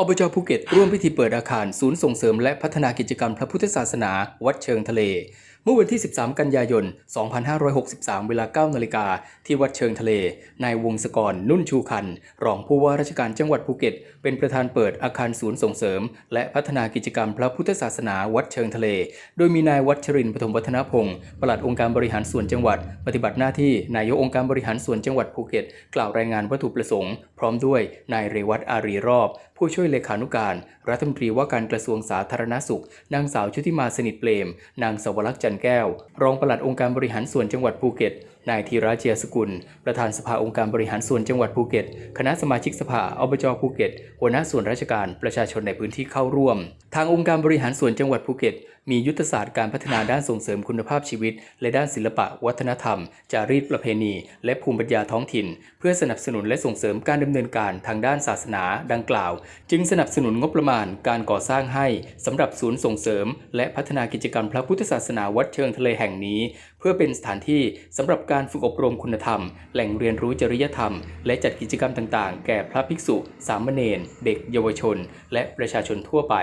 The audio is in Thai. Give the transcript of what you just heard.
อบจภูเก็ตร่วมพิธีเปิดอาคารศูนย์ส่งเสริมและพัฒนากิจกรรมพระพุทธศาสนา วัดเชิงทะเล เมื่อวันที่ 13 กันยายน 2563 เวลา 9 นาฬิกา ที่วัดเชิงทะเล นายวงศกร นุ่นชูคัน รองผู้ว่าราชการจังหวัดภูเก็ต เป็นประธานเปิดอาคารศูนย์ส่งเสริม และพัฒนากิจกรรมพระพุทธศาสนา วัดเชิงทะเล โดยมีนายวัชรินทร์ปฐมวัฒนพงศ์ปลัดองค์การบริหารส่วนจังหวัด ปฏิบัติหน้าที่นายกองค์การบริหารส่วนจังหวัดภูเก็ต กล่าวรายงานวัตถุประสงค์พร้อมด้วยนายเรวัตอารีรอบ ผู้ช่วยเลขานุการ รัฐมนตรีว่าการกระทรวงสาธารณสุข นางสาวชุติมาสนิทเปรมนางสวรักษ์จันแก้ว รองปลัดองค์การบริหารส่วนจังหวัดภูเก็ต นายธีระเจียสกุล ประธานสภาองค์การบริหารส่วนจังหวัดภูเก็ต คณะสมาชิกสภาอบจภูเก็ต หัวหน้าส่วนราชการประชาชนในพื้นที่เข้าร่วม ทางองค์การบริหารส่วนจังหวัดภูเก็ตมียุทธศาสตร์การพัฒนาด้านส่งเสริมคุณภาพชีวิต และด้านศิลปะ วัฒนธรรม จารีตประเพณี และภูมิปัญญาท้องถิ่น เพื่อสนับสนุนและส่งเสริมการดำเนินการทางด้านศาสนาดังกล่าว จึงสนับสนุนงบประมาณการก่อสร้างให้สำหรับศูนย์ส่งเสริม และพัฒนากิจกรรมพระพุทธศาสนาวัดเชิงทะเลแห่งนี้ เพื่อเป็นสถานที่สำหรับการฝึกอบรมคุณธรรม แหล่งเรียนรู้จริยธรรม และจัดกิจกรรมต่าง ๆ แก่พระภิกษุ สามเณรเด็กเยาวชน และประชาชนทั่วไป